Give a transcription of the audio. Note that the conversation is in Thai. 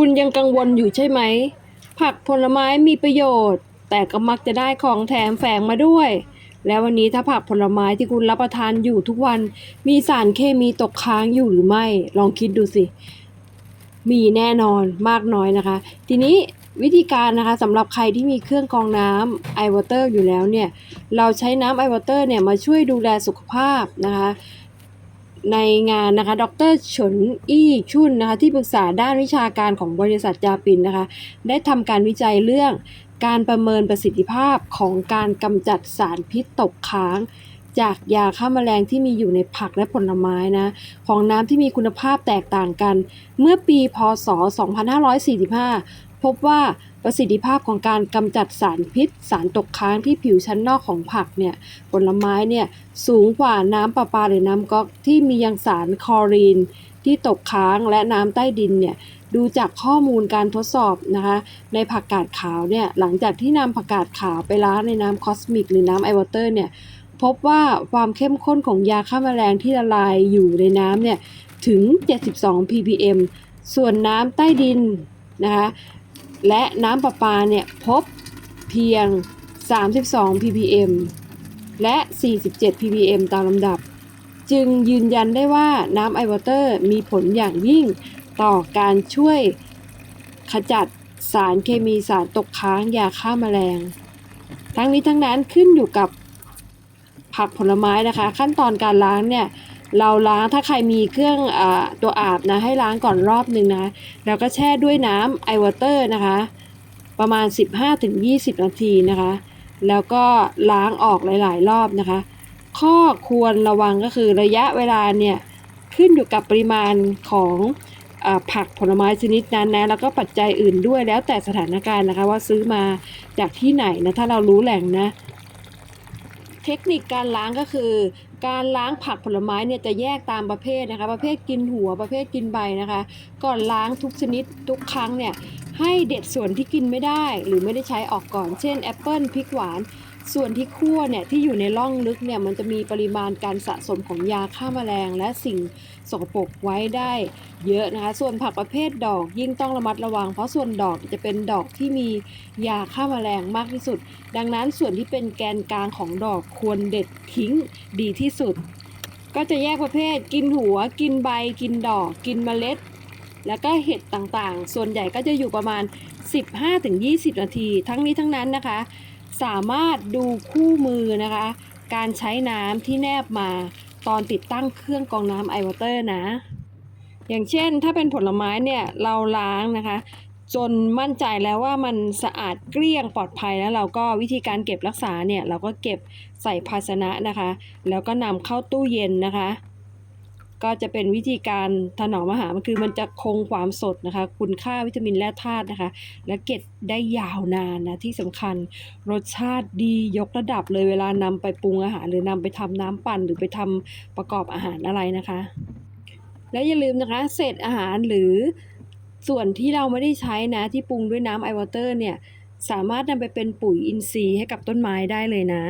คุณยังกังวลอยู่ใช่ไหม ผักผลไม้มีประโยชน์ แต่ก็มักจะได้ของแถมแฝงมาด้วย แล้ววันนี้ถ้าผักผลไม้ที่คุณรับประทานอยู่ทุกวัน มีสารเคมีตกค้างอยู่หรือไม่ ลองคิดดูสิ มีแน่นอนมากน้อยนะคะ ทีนี้วิธีการนะคะสำหรับใครที่มีเครื่องกรองน้ำไอวอเตอร์อยู่แล้วเนี่ย เราใช้น้ำไอวอเตอร์เนี่ยมาช่วยดูแลสุขภาพนะคะ ในงานนะคะ ดรเฉินอี้ชุนนะคะ ที่ปรึกษาด้านวิชาการของบริษัทยาปินนะคะ ได้ทำการวิจัยเรื่องการประเมินประสิทธิภาพของการกำจัดสารพิษตกค้าง จากยาฆ่าแมลงที่มีอยู่ในผักและผลไม้นะ ของน้ำที่มีคุณภาพแตกต่างกัน เมื่อปี พศ 2545 พบว่า ประสิทธิภาพของการกำจัดสารพิษ สารตกค้างที่ผิวชั้นนอกของผักเนี่ยผลไม้เนี่ยสูงกว่าน้ำประปาหรือน้ำก๊อกที่มียังสารคลอรีน ที่ตกค้างและน้ำใต้ดินเนี่ยดูจากข้อมูลการทดสอบนะคะในผักกาดขาวเนี่ยหลังจากที่นำผักกาดขาวไปล้างในน้ำคอสมิก หรือน้ำไอวอเตอร์เนี่ยพบว่าความเข้มข้นของยาฆ่าแมลงที่ละลายอยู่ในน้ำเนี่ยถึง 72 ppm ส่วนน้ำใต้ดินนะคะ และน้ำประปาเนี่ยพบเพียง 32 ppm และ 47 ppm ตามลำดับ จึงยืนยันได้ว่าน้ำไอวอเตอร์มีผลอย่างยิ่งต่อการช่วยขจัดสารเคมีสารตกค้างยาฆ่าแมลง ทั้งนี้ทั้งนั้นขึ้นอยู่กับผักผลไม้นะคะ ขั้นตอนการล้างเนี่ย เราล้างถ้าใครมีเครื่องอตัวอาบนะให้ล้างก่อนรอบหนึ่งนะ แล้วก็แช่ด้วยน้ำไอวอเตอร์นะคะ ประมาณ 15-20 นาทีนะคะ แล้วก็ล้างออกหลาย ๆ รอบนะคะ ข้อควรระวังก็คือระยะเวลาเนี่ยขึ้นอยู่กับปริมาณของอผักผลไม้ชนิดนั้นนะแล้วก็ปัจจัยอื่นด้วยแล้วแต่สถานการณ์นะคะ ว่าซื้อมาจากที่ไหนนะถ้าเรารู้แหล่งนะ เทคนิคการล้างก็คือ การล้างผักผลไม้เนี่ยจะแยกตามประเภทนะคะ ประเภทกินหัวประเภทกินใบนะคะ ก่อนล้างทุกชนิดทุกครั้งเนี่ยให้เด็ดส่วนที่กินไม่ได้ หรือไม่ได้ใช้ออกก่อน เช่นแอปเปิลพริกหวาน ส่วนที่คั่วเนี่ยที่อยู่ในร่องลึกเนี่ยมันจะมีปริมาณการสะสมของยาฆ่าแมลง และสิ่งสกปรกไว้ได้เยอะนะคะ ส่วนผักประเภทดอกยิ่งต้องระมัดระวัง เพราะส่วนดอกจะเป็นดอกที่มียาฆ่าแมลงมากที่สุด ดังนั้นส่วนที่เป็นแกนกลางของดอกควรเด็ดทิ้งดีที่สุด ก็จะแยกประเภท กินหัว กินใบ กินดอก กินเมล็ด แล้วก็เห็ดต่างๆ ส่วนใหญ่ก็จะอยู่ประมาณ 15-20 นาที ทั้งนี้ทั้งนั้นนะคะ สามารถดูคู่มือนะคะ การใช้น้ำที่แนบมาตอนติดตั้งเครื่องกรองน้ำไอวอเตอร์นะ อย่างเช่นถ้าเป็นผลไม้เนี่ยเราล้างนะคะ จนมั่นใจแล้วว่ามันสะอาดเกลี้ยงปลอดภัยแล้วเราก็วิธีการเก็บรักษาเนี่ยเราก็เก็บใส่ภาชนะนะคะ แล้วก็นำเข้าตู้เย็นนะคะ ก็จะเป็นวิธีการถนอมอาหารมันคือมันจะคงความสดนะคะ คุณค่าวิตามินและธาตุนะคะ และเก็บได้ยาวนานนะที่สำคัญรสชาติดียกระดับเลยเวลานำไปปรุงอาหาร หรือนำไปทำน้ำปั่นหรือไปทำประกอบอาหารอะไรนะคะ และอย่าลืมนะคะเศษอาหารหรือส่วนที่เราไม่ได้ใช้นะที่ปรุงด้วยน้ำไอวอเตอร์เนี่ยสามารถนำไปเป็นปุ๋ยอินทรีย์ให้กับต้นไม้ได้เลยนะ